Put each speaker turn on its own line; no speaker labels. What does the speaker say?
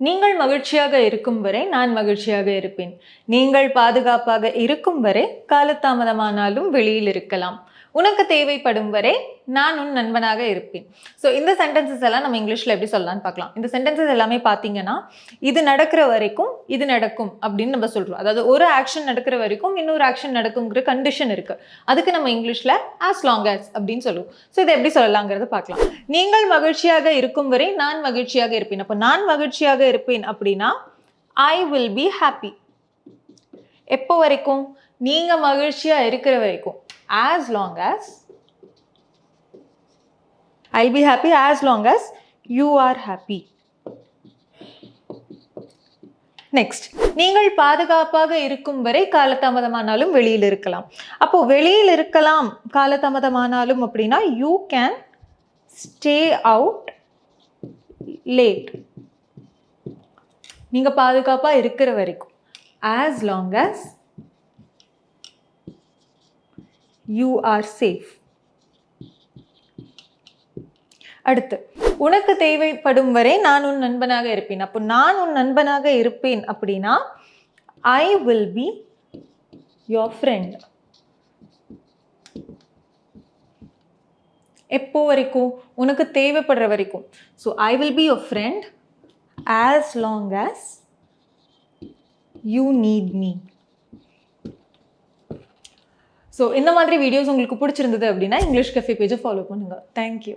நீங்கள் மகிழ்ச்சியாக இருக்கும் வரை நான் மகிழ்ச்சியாக இருப்பேன். நீங்கள் பாதுகாப்பாக இருக்கும் வரை காலதாமதமானாலும் வெளியில் இருக்கலாம். உனக்கு தேவைப்படும் வரை நான் உன் நண்பனாக இருப்பேன். ஸோ இந்த சென்டென்சஸ் எல்லாம் நம்ம இங்கிலீஷில் எப்படி சொல்லலாம்னு பார்க்கலாம். இந்த சென்டென்சஸ் எல்லாமே பார்த்தீங்கன்னா இது நடக்கிற வரைக்கும் இது நடக்கும் அப்படின்னு நம்ம சொல்கிறோம் அதாவது ஒரு ஆக்ஷன் நடக்கிற வரைக்கும் இன்னொரு ஆக்ஷன் நடக்குங்கிற கண்டிஷன் இருக்குது அதுக்கு நம்ம இங்கிலீஷில் ஆஸ் லாங் ஆஸ் அப்படின்னு சொல்லுவோம். ஸோ இதை எப்படி சொல்லலாங்கிறத பார்க்கலாம். நீங்கள் மகிழ்ச்சியாக இருக்கும் வரை நான் மகிழ்ச்சியாக இருப்பேன். அப்போ நான் மகிழ்ச்சியாக இருப்பேன் அப்படின்னா ஐ வில் பி ஹாப்பி எப்போ வரைக்கும்? நீங்கள் மகிழ்ச்சியாக இருக்கிற வரைக்கும். As long as I be happy as long as you are happy next நீங்கள் பாதுகாப்பாக இருக்கும் வரை காலதாமதமானாலும் வெளியில் இருக்கலாம். அப்போ வெளியில் இருக்கலாம் காலதாமதமானாலும் அப்படின்னா you can stay out late நீங்க பாதுகாப்பா இருக்கிற வரைக்கும். As long as you are safe அடுத்து உனக்கு தேவைப்படும் வரை நான் உன் நண்பனாக இருப்பேன். அப்போ நான் உன் நண்பனாக இருப்பேன் அப்படின்னா I will be your friend எப்போ வரைக்கும்? உனக்கு தேவைப்படுற வரைக்கும். So I will be your friend as long as you need me so இந்த மாதிரி வீடியோஸ் உங்களுக்கு பிடிச்சிருந்தது அப்படின்னா இங்கிலீஷ் கஃபே பேஜை ஃபாலோ பண்ணுங்கள் thank you